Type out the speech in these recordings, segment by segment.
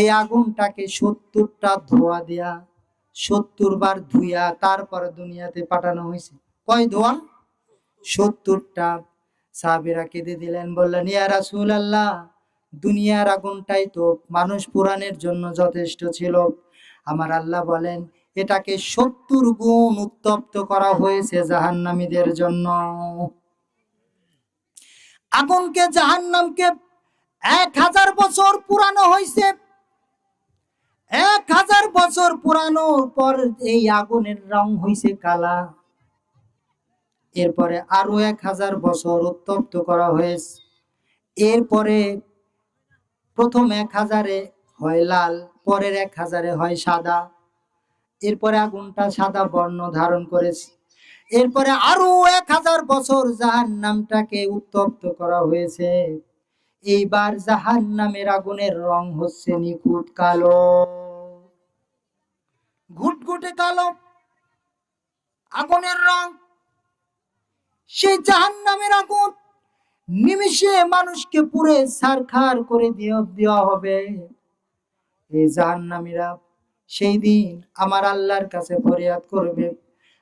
এই আগুনটাকে সত্তরটা ধোয়া দেয়া সত্তর বার ধুইয়া তারপরে দুনিয়াতে পাঠানো হয়েছে কয় ধোয়া? সত্তরটা। সাহাবিরা কেঁদে দিলেন, বললেন, ইয়া রাসূল আল্লাহ দুনিয়ার আগুনটাই তো মানুষ পুরাণের জন্য যথেষ্ট ছিল। আমার আল্লাহ বলেন, এটাকে সত্তর গুণ উত্তপ্ত করা হয়েছে জাহান্নামীদের জন্য। আগুনকে জাহান্নামকে এক হাজার বছর পুরানো হয়েছে এক হাজার বছর পুরানোর পর এই আগুনের রং হয়েছে কালা। এরপরে আরও এক হাজার বছর উত্তপ্ত করা হয়েছে। এরপরে প্রথম এক হাজারে হয় লাল, পরের এক হাজারে হয় সাদা। এরপরে আগুনটা সাদা বর্ণ ধারণ করেছে। এরপরে আরও এক হাজার বছর জাহান নামটাকে উত্তপ্ত করা হয়েছে। এইবার জাহান নামের আগুনের রং হচ্ছে নিখুঁত কালো। ঘুটঘুটে কালো। আগুনের রং। সেই জাহান নামের আগুন। নিমিষে মানুষকে পুরে সারখার করে দেওয়া হবে। এই জাহান্নামীরা সেই দিন আমার আল্লাহর কাছে ফরিয়াদ করবে।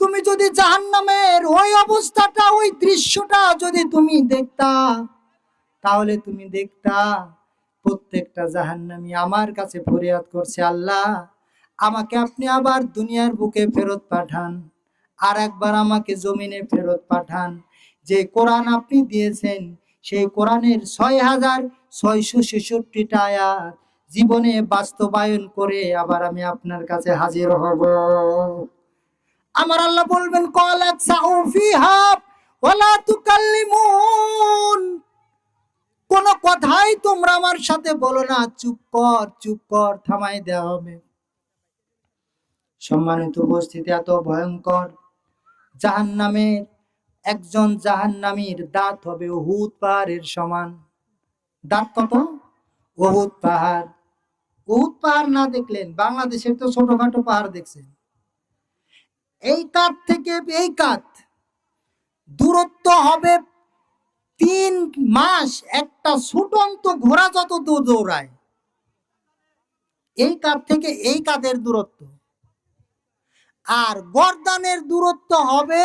তুমি যদি জাহান্নামের ওই অবস্থাটা, ওই দৃশ্যটা যদি তুমি দেখতা, তাহলে তুমি দেখতা, প্রত্যেকটা জাহান্নামী আমার কাছে ফরিয়াদ করছে আল্লাহ। আমাকে আপনি আবার দুনিয়ার বুকে ফেরত পাঠান, আর একবার আমাকে জমিনে ফেরত পাঠান। যে কোরআন আপনি দিয়েছেন, সেই কোরআনের ছয় হাজার ছয়শো ছেষট্টিটা আয়াত জীবনে বাস্তবায়ন করে আবার আমি আপনার কাছে হাজির হব। আমার আল্লাহ বলবেন তুকাল্লিমুন। কোন কথাই তোমরা আমার সাথে বলো না, চুপ কর চুপ কর, থামাই দেওয়া হবে। সম্মানিত উপস্থিতি এত ভয়ঙ্কর। জাহান্নামের একজন জাহান্নামীর দাঁত হবে উহুদ পাহাড়ের সমান। দাঁত কত? উহুদ পাহাড়। উহুদ পাহাড় না দেখলেন, বাংলাদেশের তো ছোটখাটো পাহাড় দেখছেন। এই কাত থেকে এই কাত দূরত্ব হবে তিন মাস, একটা ছুটন্ত ঘোড়া যত দূর দৌড়ায়, এই কাত থেকে এই কাদের দূরত্ব। আর গর্দানের দূরত্ব হবে,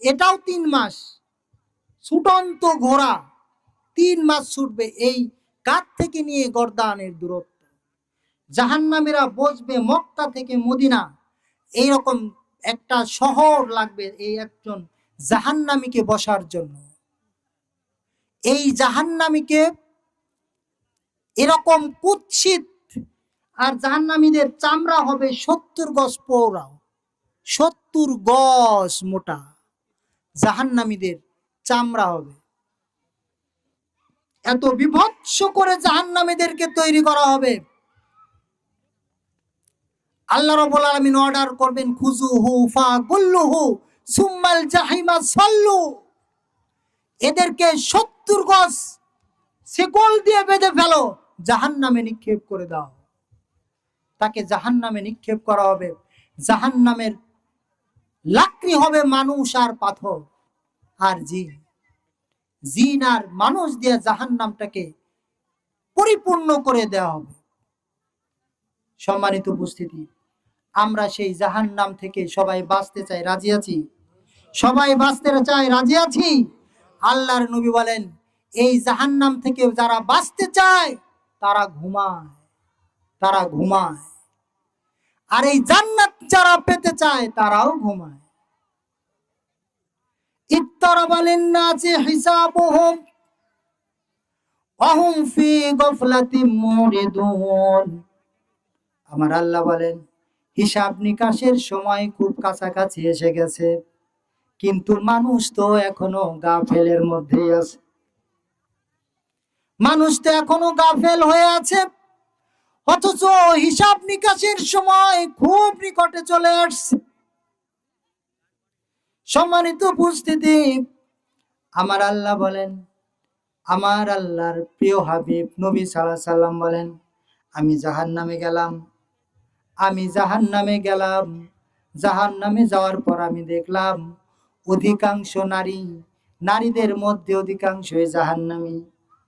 এটাও তিন মাস। ছুটন্ত ঘোড়া, তিন মাস ছুটবে এই কাত থেকে নিয়ে গরদানের দূরত্ব। জাহান্নামেরা বসবে মক্কা থেকে মদিনা, এইরকম একটা শহর লাগবে এই একজন জাহান্নামীকে বসার জন্য। এই জাহান্নামীকে এরকম কুৎসিত আর জাহান্নামীদের চামড়া হবে সত্তর গজ পৌরাও সত্তর গজ মোটা। জাহান্নামীদের চামড়া হবে। এত বিভৎস করে জাহান্নামীদেরকে তৈরি করা হবে। আল্লাহ রাব্বুল আলামিন অর্ডার করবেন খুজুহু ফাগুল্লুহু সুম্মাল জাহিমা সাল্লু। এদেরকে সত্তর গজ শিকল দিয়ে বেঁধে ফেলো, জাহান্নামে নিক্ষেপ করে দাও। তাকে জাহান্নামে নিক্ষেপ করা হবে। জাহান্নামের লাকড়ি হবে মানুষ আর পাথর আর জিন। জিন আর মানুষ দিয়ে জাহান্নামটাকে পরিপূর্ণ করে দেওয়া হবে। সম্মানিত উপস্থিতি আমরা সেই জাহান্নাম থেকে সবাই বাঁচতে চাই, রাজি আছি? সবাই বাঁচতে চাই রাজি আছি? আল্লাহর নবী বলেন, এই জাহান্নাম থেকে যারা বাঁচতে চায়, তারা ঘুমায় তারা ঘুমায়। আর এই জান্নাত যারা পেতে চায়, তারাও ঘুমায়। ইত্তারাবা লিন্নাসি হিসাবুহুম ওয়াহুম ফি গাফলাতিম মুরিদুন। আমার আল্লাহ বলেন হিসাব নিকাশের সময় খুব কাছাকাছি এসে গেছে। কিন্তু মানুষ তো এখনও গাফেলের মধ্যেই আছে। মানুষ তো এখনও গাফেল হয়ে আছে। অথচ হিসাব নিকাশের সময় খুব নিকটে চলে আসছে। সম্মানিত উপস্থিতি, আমার আল্লাহ বলেন, আমার আল্লাহর প্রিয় হাবিব নবী সাল্লাহ সাল্লাম বলেন, আমি জাহান নামে গেলাম। আমি জাহান নামে গেলাম। জাহান নামে যাওয়ার পর আমি দেখলাম, অধিকাংশ নারী, নারীদের মধ্যে অধিকাংশ অধিকাংশই জাহান্নামী।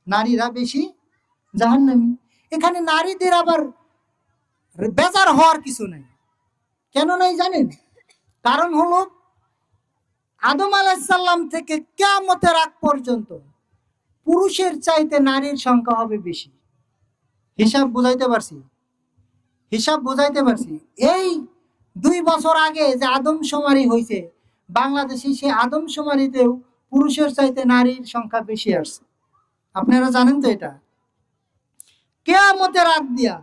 নারীরা বেশি জাহান্নামী। এখানে নারীদের আবার বেজার হওয়ার কিছু নাই। কেন নাই জানেন? কারণ হলো, আদম আলাইসাল্লাম থেকে কেয়ামতের আগ পর্যন্ত পুরুষের চাইতে নারীর সংখ্যা হবে বেশি। হিসাব বুঝাইতে পারছি? হিসাব বুঝাইতে পারছি। এই দুই বছর আগে যে আদমশুমারি হয়েছে বাংলাদেশে সেই আদমশুমারিতেও পুরুষের চাইতে নারীর সংখ্যা বেশি আসছে। আপনারা জানেন তো এটা। কেয়ামতের আগ দিয়া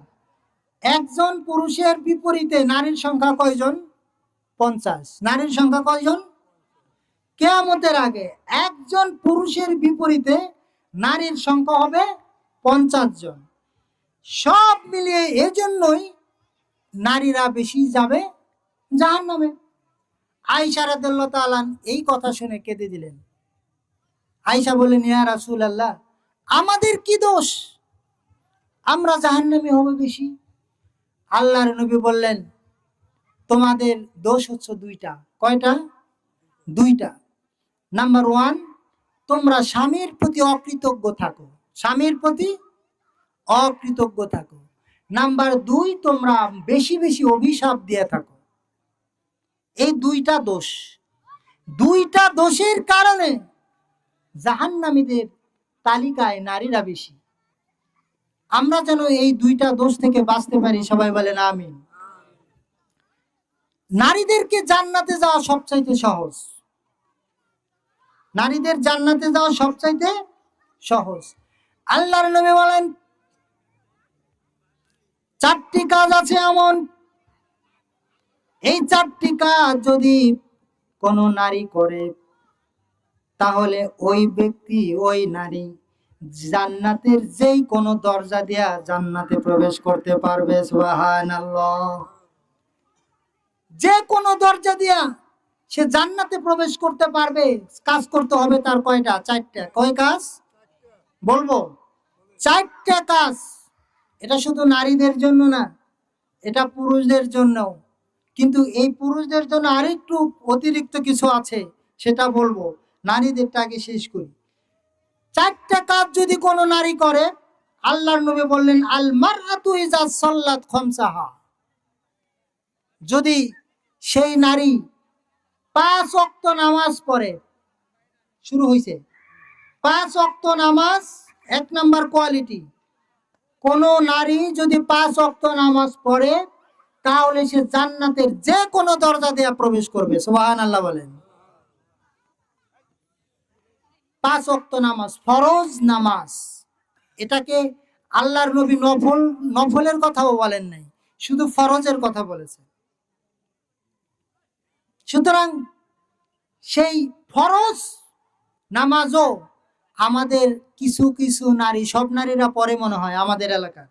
একজন পুরুষের বিপরীতে নারীর সংখ্যা কয়জন? পঞ্চাশ। নারীর সংখ্যা কয়জন? কেয়ামতের আগে একজন পুরুষের বিপরীতে নারীর সংখ্যা হবে পঞ্চাশ জন। সব মিলিয়ে এজন্যই নারীরা বেশি যাবে জাহান নামে আইসা এই কথা শুনে কেঁদে দিলেন। আইসা বললেন, ইয়া রাসুল আল্লাহ আমাদের কি দোষ? আমরা জাহান্নামে হবে বেশি। আল্লাহর নবী বললেন, তোমাদের দোষ হচ্ছে দুইটা। কয়টা? দুইটা। নাম্বার ওয়ান, তোমরা স্বামীর প্রতি অকৃতজ্ঞ থাকো। স্বামীর প্রতি অকৃতজ্ঞ থাকো। নাম্বার দুই, তোমরা বেশি বেশি অভিশাপ দিয়ে থাকো। এই দুইটা দোষ। দুইটা দোষের কারণে জাহান্নামীদের তালিকায় নারীরা বেশি। আমরা যেন এই দুইটা দোষ থেকে বাঁচতে পারি, সবাই বলেন আমিন। নারীদেরকে জান্নাতে যাওয়া সবচাইতে সহজ। নারীদের জান্নাতে যাওয়া সবচাইতে সহজ। আল্লাহর নবী বলেন চারটি কাজ আছে এমন। এই চারটি কাজ যদি কোনো নারী করে, তাহলে ওই ব্যক্তি, ওই নারী জান্নাতের যেই কোনো দরজা দিয়া জান্নাতে প্রবেশ করতে পারবে যে কোনো দরজা দিয়া সে জান্নাতে প্রবেশ করতে পারবে, কাজ করতে হবে তার কয়টা? চারটা। কয় কাজ? বলব। চারটা কাজ। এটা শুধু নারীদের জন্য না, এটা পুরুষদের জন্য কিন্তু এই পুরুষদের জন্য আরেকটু অতিরিক্ত কিছু আছে, সেটা বলব। নারীদেরটা আগে শেষ করি। চারটা কাজ যদি কোনো নারী করে, আল্লাহর নবী বললেন আল সাল্লাত খামসাহা। যদি সেই নারী পাঁচ অক্ত নামাজ পড়ে, শুরু হয়েছে পাঁচ অক্ত নামাজ, এক নাম্বার কোয়ালিটি। কোন নারী যদি পাঁচ অক্ত নামাজ পড়ে, তাহলে সে জান্নাতের যে কোনো দরজা দেয়া প্রবেশ করবে। সুবহান আল্লাহ বলেন। পাঁচ অক্ত নামাজ ফরজ নামাজ। এটাকে আল্লাহর নবী নফল, নফলের কথাও বলেন নাই, শুধু ফরজের কথা বলেছে সুতরাং সেই ফরজ নামাজও আমাদের কিছু কিছু নারী, সব নারীরা পরে মনে হয় আমাদের এলাকা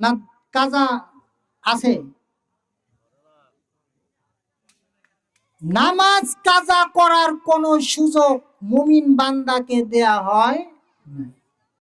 না, কাজা আছে নামাজ কাজা করার কোন সুযোগ মুমিন বান্দাকে দেয়া হয়।